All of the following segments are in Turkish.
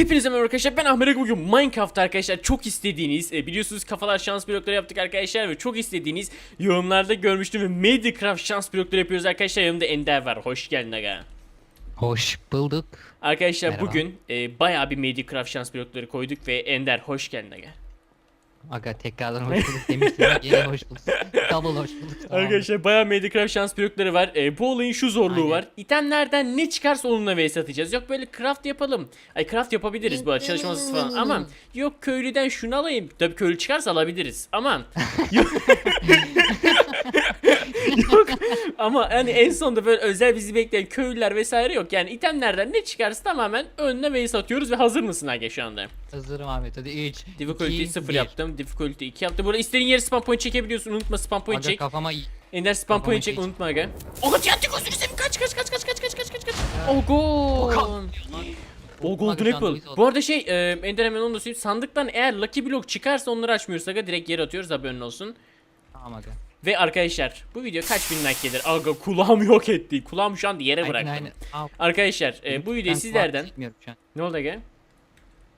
Hepinize merhaba arkadaşlar ben Ahmet bugün Minecraft arkadaşlar çok istediğiniz e, biliyorsunuz kafalar şans blokları yaptık arkadaşlar ve çok istediğiniz yorumlarda görmüştüm ve Minecraft şans blokları yapıyoruz arkadaşlar yanımda Ender var hoş geldin aga. Hoş bulduk. Arkadaşlar Merhaba. bugün e, bayağı bir Minecraft şans blokları koyduk ve Ender hoş geldin aga. Aga tekrardan hoş bulduk demiştim. Yine hoş bulduk. Double hoş bulduk. Tamam. Arkadaşlar bayağı Minecraft şans blokları var. E, bu olayın şu zorluğu Aynen. var. İtemlerden ne çıkarsa onunla vs atacağız. Yok böyle craft yapalım. Ay craft yapabiliriz bu arada çalışması falan. Ama yok köylüden şunu alayım. Tabii köylü çıkarsa alabiliriz. Ama yok. Ama yani en sonunda böyle özel bizi bekleyen köylüler vesaire yok. Yani itemlerden ne çıkarsa tamamen önüne vs atıyoruz ve hazır mısın Age şu anda? Hazırım Ahmet hadi 3 Difficulty 0 yaptım. Difficulty 2 yaptım. Burada istediğin yere spam point çekebiliyorsun. Unutma spam point Aga çek. kafama y- Ender spam point çek unutma aga. Oha TNT gözünü seveyim kaç kaç kaç kaç kaç kaç kaç kaç kaç. Oh gol. O golden anda apple. Bu arada şey e, Ender hemen onu da söyleyeyim. Sandıktan eğer lucky block çıkarsa onları açmıyoruz aga direkt yere atıyoruz haberin olsun. Tamam aga. Ve arkadaşlar bu video kaç bin like gelir? Aga kulağım yok etti. Kulağım şu anda yere bıraktım. aynen. Arkadaşlar e, bu videoyu sizlerden ne oldu aga?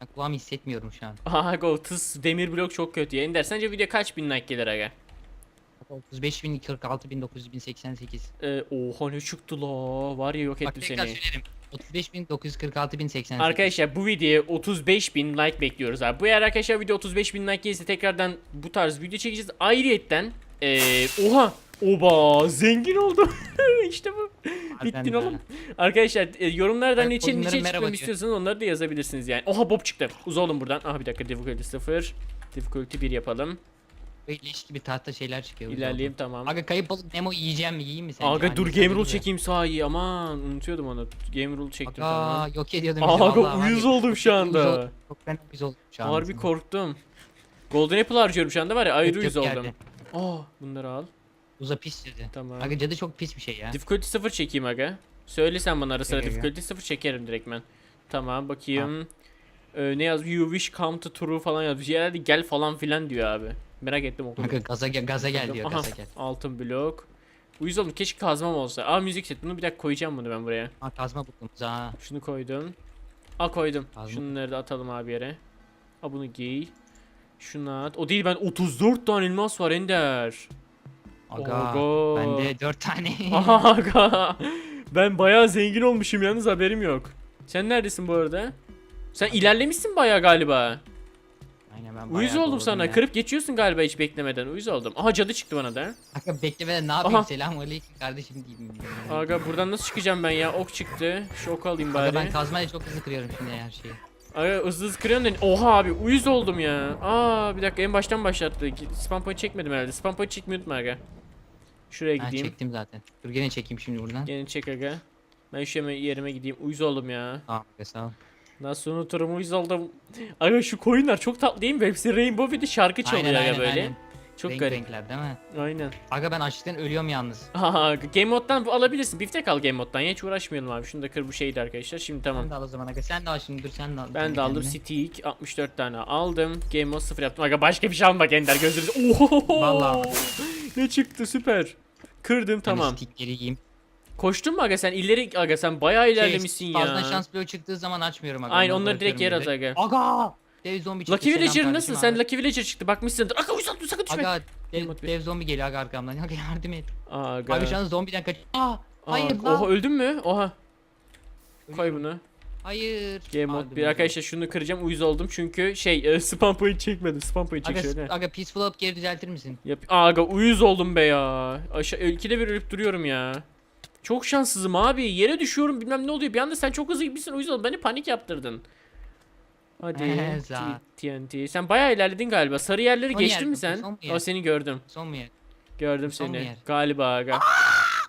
Ben kulağımı hissetmiyorum şu an. Go tıs demir blok çok kötü ya. Ender sence video kaç bin like gelir aga? 35 bin 46 bin 988. E, oha ne çıktı la var ya yok Bak ettim tekrar seni. söylerim. 35 bin 946 bin 88. Arkadaşlar bu videoya 35 bin like bekliyoruz abi. Bu eğer arkadaşlar video 35 bin like gelirse tekrardan bu tarz video çekeceğiz. Ayrıyetten eee oha oba zengin oldum. işte bu. Harbiden Bittin de. oğlum. Arkadaşlar e, yorumlardan ne için oyunlara şey merhaba çıkmamı diyor. istiyorsanız onları da yazabilirsiniz yani. Oha Bob çıktı. Uza oğlum buradan. Aha bir dakika difficulty 0. Difficulty 1 yapalım. Böyle leş gibi tahta şeyler çıkıyor. İlerleyeyim tamam. Aga kayıp balık Nemo yiyeceğim yiyeyim mi sen? Aga Yani dur game rule dur. çekeyim sahi aman unutuyordum onu. Game rule çektim Aga tamam. yok ediyordum. bizi, Aga vallahi var uyuz ya. oldum şu Uyuz anda. oldum. Çok ben uyuz oldum şu an. Harbi korktum. Golden Apple harcıyorum şu anda var ya ayrı Yok, yüz oldum. yerde. Aa bunları al. Uza pis dedi. Tamam. Aga cadı çok pis bir şey ya. Difficulty 0 çekeyim aga. Söyle sen bana ara sıra Çek aga. difficulty 0 çekerim direkt ben. Tamam bakayım. Ee, ne yaz? You wish come to true falan yazmış. Herhalde gel falan filan diyor abi. Merak ettim okudum. Aga gaza gel gaza gel diyor Aha, gaza gel. altın blok. Uyuz oldum keşke kazmam olsa. Aa müzik set bunu bir dakika koyacağım bunu ben buraya. Ha kazma buldum ha. Şunu koydum. Aa koydum. Kazma. Şunları da atalım abi yere. Aa bunu giy. Şunu at. O değil ben 34 tane elmas var Ender. Aga Aga. bende 4 tane. Aga. Ben bayağı zengin olmuşum yalnız haberim yok. Sen neredesin bu arada? Sen ilerlemişsin bayağı galiba. Aynen ben Uyuz oldum sana. ya. Kırıp geçiyorsun galiba hiç beklemeden. Uyuz oldum. Aha cadı çıktı bana da. Aga beklemeden ne yapayım Aha. selamünaleyküm kardeşim diyeyim. Aga buradan nasıl çıkacağım ben ya? Ok çıktı. Şu ok alayım Aga bari. ben kazmayla çok hızlı kırıyorum şimdi her şeyi. Aga hızlı hızlı kırıyorsun da. Oha abi uyuz oldum ya. Aa bir dakika en baştan başlattı. Spam point çekmedim herhalde. Spam point çekmeyi unutma aga. Şuraya Ben gideyim. çektim zaten. Dur gene çekeyim şimdi buradan. Gene çek aga. Ben şu yerime gideyim. Uyuz oldum ya. Tamam aga sağ ol. Nasıl unuturum uyuz oldum. Aga şu koyunlar çok tatlı değil mi? Hepsi Rainbow bir de şarkı çalıyor aga böyle. aynen. Çok Renk garip. renkler değil mi? Aynen. Aga ben açlıktan ölüyorum yalnız. Aha, game moddan bu alabilirsin. Biftek al game moddan. Ya hiç uğraşmayalım abi. Şunu da kır bu şeydi arkadaşlar. Şimdi tamam. Sen de al o zaman aga. Sen de al şimdi dur sen de al. Ben de aldım kendine. stick 64 tane aldım. Game mode 0 yaptım. Aga başka bir şey alma Ender gözünüzü. Oho! Vallahi. Ne çıktı süper. Kırdım Ben tamam. stickleri yiyeyim. Koştun mu aga sen? İleri aga sen bayağı ilerlemişsin Şey, ya. Fazla şans bloğu çıktığı zaman açmıyorum aga. Aynen onları direkt yer at böyle. aga. Aga! Dev zombi çıktı. Lucky selam Villager kardeşim nasıl? abi. Sen Lucky Villager çıktı. Bakmışsındır. Aga sakın düşme. Aga dev, Game mode bir. dev zombi geliyor aga arkamdan. Aga yardım et. Aga. Abi şu an zombiden kaç. Aa! Hayır Aa, lan. Oha öldün mü? Oha. Koy bunu. Hayır. Game mode Aldım bir onu. arkadaşlar şunu kıracağım uyuz oldum çünkü şey e, spam point çekmedim spam point çek Aga, şöyle. aga peaceful up geri düzeltir misin? Yap. Aga uyuz oldum be ya. Aşağı ikide bir ölüp duruyorum ya. Çok şanssızım abi. Yere düşüyorum bilmem ne oluyor. Bir anda sen çok hızlı gibisin uyuz oldum. Beni panik yaptırdın. Hadi. Za. T- TNT. Sen bayağı ilerledin galiba. Sarı yerleri Son geçtin yer, mi sen? son yer. Seni gördüm. Son mu yer? Gördüm Son seni. yer. Galiba aga.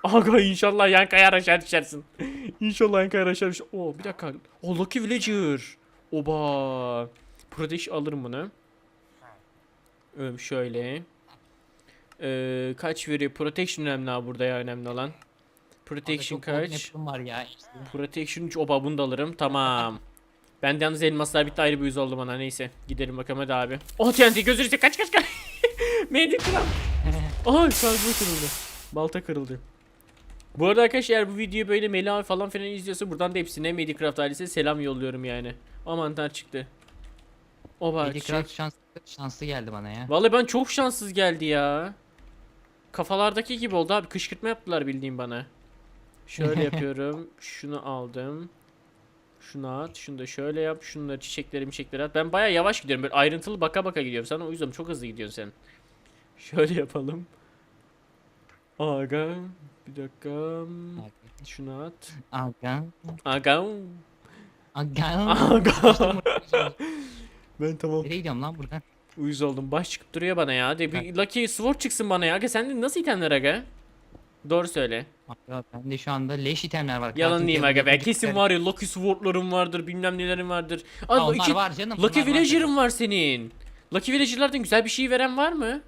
Aga inşallah yan kayar aşağı düşersin. inşallah yan kayar aşağı düşersin. Oo bir dakika. O Lucky Villager. Oba. Proteş alırım bunu. Ee, şöyle. Ee, kaç veriyor? Protection önemli abi burada ya önemli olan. Protection çok kaç? var ya. Protection 3 oba bunu da alırım. Tamam. Ben de yalnız elmaslar bitti ayrı bir yüz oldu bana neyse. Gidelim bakalım hadi abi. Oh TNT gözünü seveyim. kaç kaç kaç. Meydi kral. Ay kazma kırıldı. Balta kırıldı. Bu arada arkadaşlar eğer bu videoyu böyle Melih abi falan filan izliyorsa buradan da hepsine Medicraft ailesine selam yolluyorum yani. O mantar çıktı. O bak. Billy Craft şanslı, şanslı geldi bana ya. Vallahi ben çok şanssız geldi ya. Kafalardaki gibi oldu abi. Kışkırtma yaptılar bildiğim bana. Şöyle yapıyorum. Şunu aldım. Şunu at. Şunu da şöyle yap. Şunları çiçekleri çiçekleri at. Ben baya yavaş gidiyorum. Böyle ayrıntılı baka baka gidiyorum. Sana o yüzden çok hızlı gidiyorsun sen. Şöyle yapalım. Aga. Bir dakika. Şunu at. Aga. Aga. Aga. Aga. ben tamam. Nereye gidiyorum lan buradan? Uyuz oldum. Baş çıkıp duruyor bana ya. De bir Lucky Sword çıksın bana ya. Aga sende nasıl itemler aga? Doğru söyle. Aga bende şu anda leş itemler var. Yalan diyeyim aga be. Kesin var ya Lucky Sword'larım vardır. Bilmem nelerim vardır. Aa, onlar iki- var canım. Lucky Villager'ın var senin. Lucky Villager'lardan güzel bir şey veren var mı?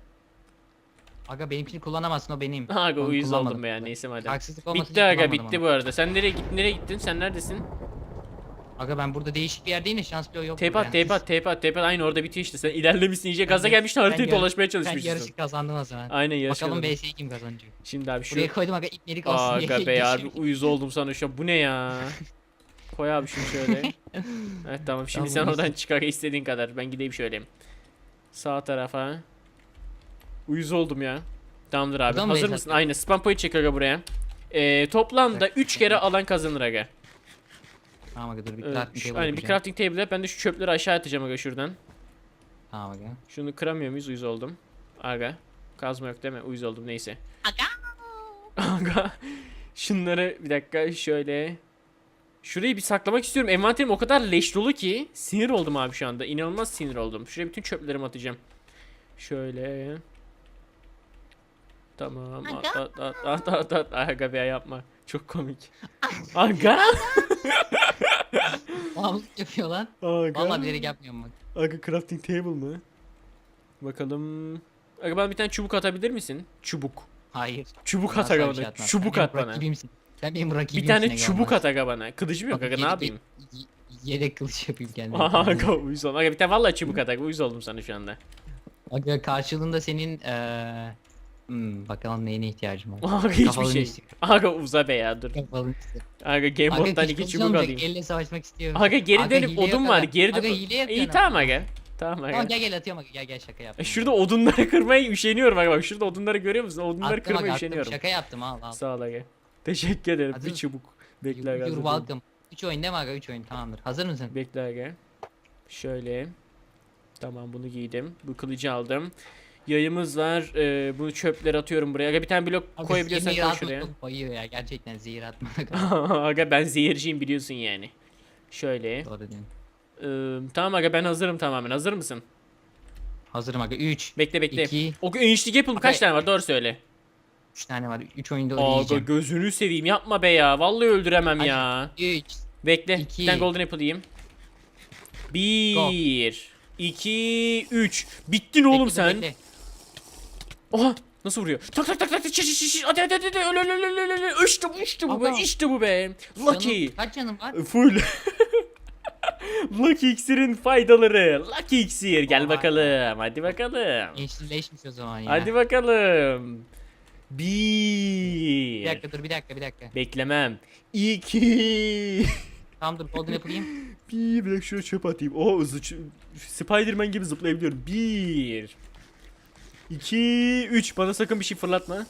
Aga benimkini kullanamazsın o benim. Aga Onu uyuz oldum be ya. Neyse madem. Haksızlık olmasın Bitti aga bitti onu. bu arada. Sen nereye gittin? Nereye gittin? Sen neredesin? Aga ben burada değişik bir yerdeyim de şans bloğu yok. Tepe burada at, tepe at, tepe at, tepe at. Aynı orada bitiyor işte. Sen ilerlemişsin iyice. Gaza Ben- gelmişsin haritayı ben dolaşmaya Ben çalışmışsın. yarışı kazandım o zaman. Aynen yarış Bakalım. BS'yi kim kazanacak. Şimdi abi şu Buraya koydum aga ipnelik olsun diye. Aga be ya uyuz oldum sana şu an. Bu ne ya? Koy abi şunu şöyle. evet tamam şimdi sen oradan çık aga istediğin kadar. Ben gideyim şöyle. Sağ tarafa. Uyuz oldum ya. Tamamdır abi. Hazır mısın? Aynen. Spam point çek aga buraya. Ee, toplamda 3 kere alan kazanır aga. Tamam aga dur bir Ee, crafting şu- table aynen bir yapacağım. crafting table yap. Ben de şu çöpleri aşağı atacağım aga şuradan. Tamam aga. Şunu kıramıyor muyuz? Uyuz oldum. Aga. Kazma yok değil mi? Uyuz oldum neyse. Aga. Şunları bir dakika şöyle. Şurayı bir saklamak istiyorum. Envanterim o kadar leş dolu ki sinir oldum abi şu anda. İnanılmaz sinir oldum. Şuraya bütün çöplerimi atacağım. Şöyle. Tamam. At at at at at at. Aga be yapma. Çok komik. Aga. Bağımlılık yapıyor lan. Aga. Vallahi bilerek yapmıyorum bak. Aga crafting table mı? Bakalım. Aga bana bir tane çubuk atabilir misin? Çubuk. Hayır. Çubuk at aga şey bana. Çubuk at bana. rakibimsin. Sen benim rakibimsin. Bir tane çubuk at aga bana. Kılıcım yok aga ne yapayım? Yedek kılıç yapayım kendime. Aga uyuz oldum. Aga bir tane vallahi çubuk at aga uyuz oldum sana şu anda. Aga karşılığında senin eee hmm, bakalım neyine ihtiyacım var. Aga hiçbir şey. istiyorum. Aga uza be ya dur. Kafalarını istiyorum. Aga Game Aga Boy'dan iki kılıç çubuk alayım. Elle savaşmak istiyorum. Aga geri Aga, dönüp hile odun yok var. aga. Geri Aga, hile İyi yapıyorsun tamam aga. Tamam aga. Tamam gel gel atıyorum aga gel gel şaka E, yaptım. Şurada odunları kırmaya üşeniyorum aga bak şurada odunları görüyor musun? Odunları attım kırmaya aga attım üşeniyorum. şaka yaptım al al. Sağ ol aga. Teşekkür ederim. Hazır Bir mısın? çubuk. Bekle aga. You're hazır değilim. welcome. 3 oyun değil mi aga 3 oyun tamamdır. Hazır mısın? Bekle aga. Şöyle. Tamam bunu giydim. Bu kılıcı aldım. Yayımız var. Ee, bunu çöpleri atıyorum buraya. Aga bir tane blok Aga, koyabiliyorsan koy şuraya. bayıyor ya gerçekten zehir atmak. aga. aga ben zehirciyim biliyorsun yani. Şöyle. Doğru diyorsun. Ee, tamam aga ben hazırım tamamen. Hazır mısın? Hazırım aga 3. Bekle bekle. 2. O enişlik yapalım kaç Aga- tane var doğru söyle. 3 tane var. 3 oyunda Aga oynayacağım. gözünü seveyim yapma be ya. Vallahi öldüremem Hadi. ya. 3. Bekle. İki. Bir tane golden apple yiyeyim. Bir. iki, üç. Bittin oğlum sen. Oha. Nasıl vuruyor? Tak tak tak tak. Şiş şiş şiş. Hadi hadi hadi. Öl öl öl öl öl. İşte bu işte bu be. İşte bu be. Lucky. Kaç canım var? Full. Lucky iksirin faydaları. Lucky iksir. Gel Oha. bakalım. Hadi bakalım. Gençleşmiş o zaman ya. Hadi bakalım. Bir Bir. dakika dur bir dakika bir dakika. Beklemem. İki. Tamam dur golden yapayım. Bir, bir dakika şuraya çöp atayım. O hızlı çö- Spiderman gibi zıplayabiliyorum. Bir. İki, üç. Bana sakın bir şey fırlatma.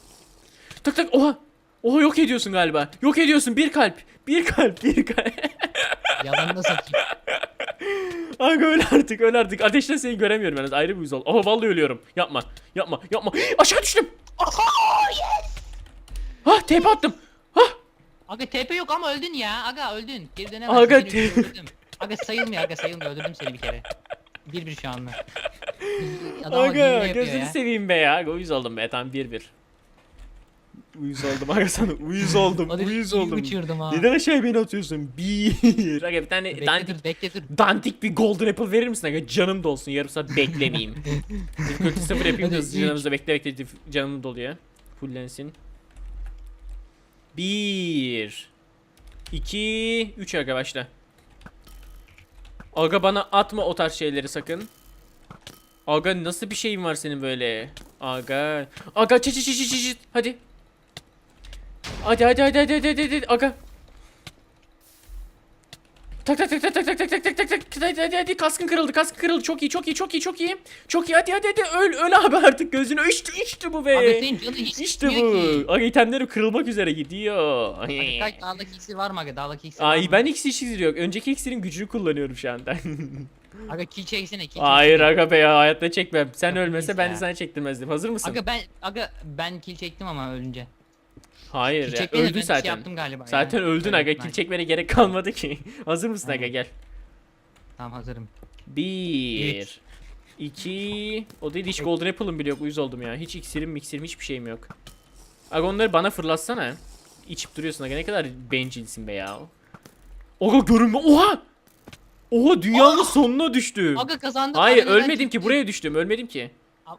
Tak tak oha. Oha yok ediyorsun galiba. Yok ediyorsun bir kalp. Bir kalp bir kalp. Yalanını satayım. Aga öl artık öl artık. Ateşten seni göremiyorum yalnız ayrı bir yüz ol. Oha vallahi ölüyorum. Yapma yapma yapma. Aşağı düştüm. Ha tepe attım. Ha Aga TP yok ama öldün ya. Aga öldün. Geri dönemezsin. Aga, öldürdüm. Aga sayılmıyor aga sayılmıyor. Öldürdüm seni bir kere. Bir bir şu anda. Adam hile Aga yapıyor gözünü ya. seveyim be ya. Uyuz oldum be. Tamam bir bir. Uyuz oldum aga sana. Uyuz oldum. Hadi uyuz iyi oldum. uçurdum ha. Neden aşağı beni atıyorsun? Bir. Aga bir tane Bekle dandik, dur bekle dur. dandik bir golden apple verir misin aga? Canım dolsun. Yarım saat beklemeyeyim. Difficulty sıfır yapayım da Hadi, hızlı üç. canımızda bekle bekle dif- canım doluyor. Fullensin. Bir. iki, Üç aga başla. Aga bana atma o tarz şeyleri sakın. Aga nasıl bir şeyin var senin böyle? Aga. Aga çi çi çi çi çi. Hadi. Hadi hadi hadi hadi hadi hadi. Aga. Tak tak tak tak tak tak tak tak tak tak. Tak hadi hadi hadi. Kaskın kırıldı kaskın kırıldı. Çok iyi çok iyi çok iyi çok iyi. Çok iyi. Hadi hadi hadi. Öl öl abi artık gözünü. İşte işte bu be. Senin hiç işte gitmiyor bu aga itemlerim kırılmak üzere gidiyor. Aga kaç dağdaki iksir var mı aga? Dağdaki iksir var Ay mı? ben X iksir yok. Önceki iksirin gücünü kullanıyorum şu anda. Aga kill çeksene kill Hayır çeksene. aga be ya hayatta çekmem. Sen ölmese ben de sana çektirmezdim. Hazır mısın? Aga ben aga ben kill çektim ama ölünce. Hayır ya öldün ben şey zaten yaptım galiba. zaten ya. öldün Öyle aga kill çekmene gerek kalmadı ki hazır mısın aga Aynen. gel Tamam hazırım. Bir. iki. O değil hiç golden apple'ım bile yok uyuz oldum ya. Hiç iksirim miksirim hiçbir şeyim yok. Aga onları bana fırlatsana. İçip duruyorsun aga ne kadar bencilsin be ya. Aga görünme oha. Oha dünyanın sonuna düştüm. Aga kazandım. Hayır aga, ölmedim ki buraya düştüm ölmedim ki.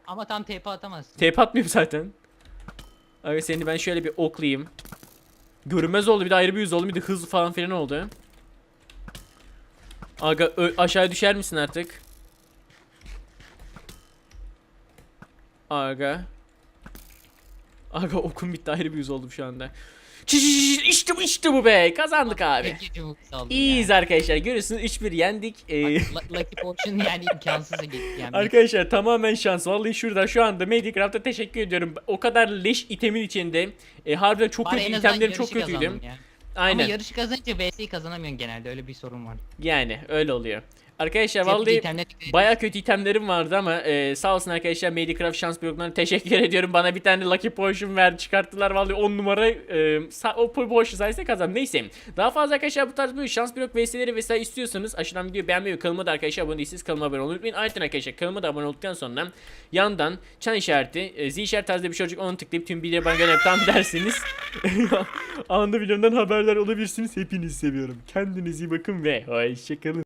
Ama tam TP atamazsın. TP atmıyorum zaten. Aga seni ben şöyle bir oklayayım. Görünmez oldu bir de ayrı bir yüz oldu bir de hız falan filan oldu. Aga aşağı düşer misin artık? Aga. Aga okum bitti ayrı bir yüz oldum şu anda. Çiş, işte bu işte bu be kazandık abi. Saldım İyiyiz arkadaşlar görüyorsunuz 3-1 yendik. Ee, ya. Bak, La- Lucky Potion yani imkansız yani. Arkadaşlar tamamen şans. Vallahi şurada şu anda Medicraft'a teşekkür ediyorum. O kadar leş itemin içinde. E, harbiden çok Bari kötü itemlerim çok yarışı kötüydü. ya. Aynen. Ama yarışı kazanınca VS'yi kazanamıyorsun genelde öyle bir sorun var. Yani öyle oluyor. Arkadaşlar vallahi baya kötü itemlerim vardı ama e, sağ olsun arkadaşlar Medicraft şans bloklarına teşekkür ediyorum. Bana bir tane Lucky Potion ver çıkarttılar. Vallahi 10 numara e, o potion sayesinde kazandım. Neyse. Daha fazla arkadaşlar bu tarz böyle şans blok vs'leri vesaire istiyorsanız aşağıdan videoyu beğenmeyi kanalıma da arkadaşlar abone değilseniz kanalıma abone olmayı unutmayın. Ayrıca arkadaşlar kanalıma da abone olduktan sonra yandan çan işareti, e, z işareti tarzında bir şey olacak onu tıklayıp tüm videoya bana gönderip tam dersiniz. Anında videomdan haberdar olabilirsiniz. Hepinizi seviyorum. Kendinize iyi bakın ve hoşçakalın.